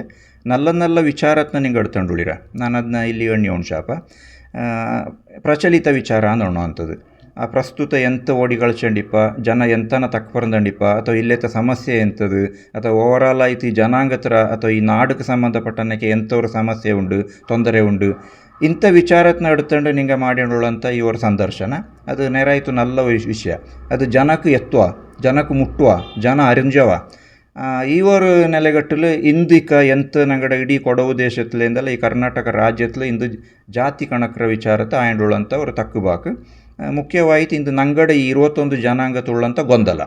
ನಲ್ಲ ನಲ್ಲ ವಿಚಾರತ್ನ ನಿಂಗೆ ಅಡ್ತಂಡುಳಿರ ನಾನು ಅದನ್ನ ಇಲ್ಲಿ ಎಣ್ಣೆ ಉಂಡು ಶಾಪ. ಪ್ರಚಲಿತ ವಿಚಾರ ಅನ್ನೋಣ ಅಂಥದ್ದು. ಆ ಪ್ರಸ್ತುತ ಎಂತ ಓಡಿ ಕಳ್ಚಂಡಿಪ್ಪ ಜನ ಎಂತನ ತಕ್ಕಂದಂಡಿಪ್ಪ ಅಥವಾ ಇಲ್ಲೇತ ಸಮಸ್ಯೆ ಎಂಥದ್ದು, ಅಥವಾ ಓವರಾಲ್ ಆಯ್ತು ಈ ಜನಾಂಗತ್ರ, ಅಥವಾ ಈ ನಾಡಕ್ಕೆ ಸಂಬಂಧಪಟ್ಟನಕ್ಕೆ ಎಂಥವ್ರ ಸಮಸ್ಯೆ ಉಂಡು, ತೊಂದರೆ ಉಂಡು, ಇಂಥ ವಿಚಾರತ್ನ ಎಡ್ತಂಡು ನಿಂಗೆ ಮಾಡಿಕೊಳ್ಳುವಂಥ ಇವರ ಸಂದರ್ಶನ. ಅದು ನೆರಾಯಿತು ನಲ್ಲ ವಿಷಯ. ಅದು ಜನಕ್ಕೆ ಎತ್ತುವ ಜನಕ್ಕೆ ಮುಟ್ಟುವ, ಜನ ಅರಿಂಜವ. ಇವರು ನೆಲೆಗಟ್ಟಲು ಇಂದಿಕ ಎಂತ ನಂಗಡ ಇಡೀ ಕೊಡವು ದೇಶತ್ಲಿಂದಲ ಈ ಕರ್ನಾಟಕ ರಾಜ್ಯತ್ಲು ಇಂದು ಜಾತಿ ಕಣಕ್ರ ವಿಚಾರತ ಆಯಂಡುಳಂತ ಅವರು ತಕ್ಕುಬಾಕು. ಮುಖ್ಯವಾಯಿತು ಇಂದು ನಂಗಡ ಈ ಇರುವತ್ತೊಂದು ಜನಾಂಗ ತುಳ್ಳಂತ ಗೊಂದಲ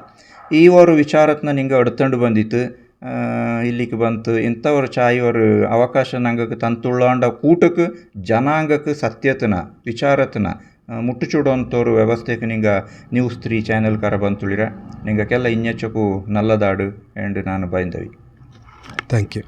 ಈವರು ವಿಚಾರತ್ನ ನಿಂಗೆ ಅಡ್ತಂಡು ಬಂದಿತ್ತು. ಇಲ್ಲಿಗೆ ಬಂತು. ಇಂಥವ್ರ ಚಾಯಿವರು ಅವಕಾಶ ನಂಗಕ್ಕೆ ತಂತುಳ್ಳಾಂಡ ಕೂಟಕ್ಕೆ ಜನಾಂಗಕ್ಕೆ ಸತ್ಯತನ, ವಿಚಾರತನ ಮುಟ್ಟು ವ್ಯವಸ್ಥೆಗೆ ನಿಂಗೆ ನ್ಯೂಸ್ ತ್ರೀ ಚಾನೆಲ್ ಕರ ಬಂತುಳಿರ, ನಿಂಗಕ್ಕೆಲ್ಲ ಇನ್ನೆಚ್ಚಕ್ಕೂ ನಲ್ಲದಾಡು ಆ್ಯಂಡ್ ನಾನು ಬೈಂದವಿ ಥ್ಯಾಂಕ್ ಯು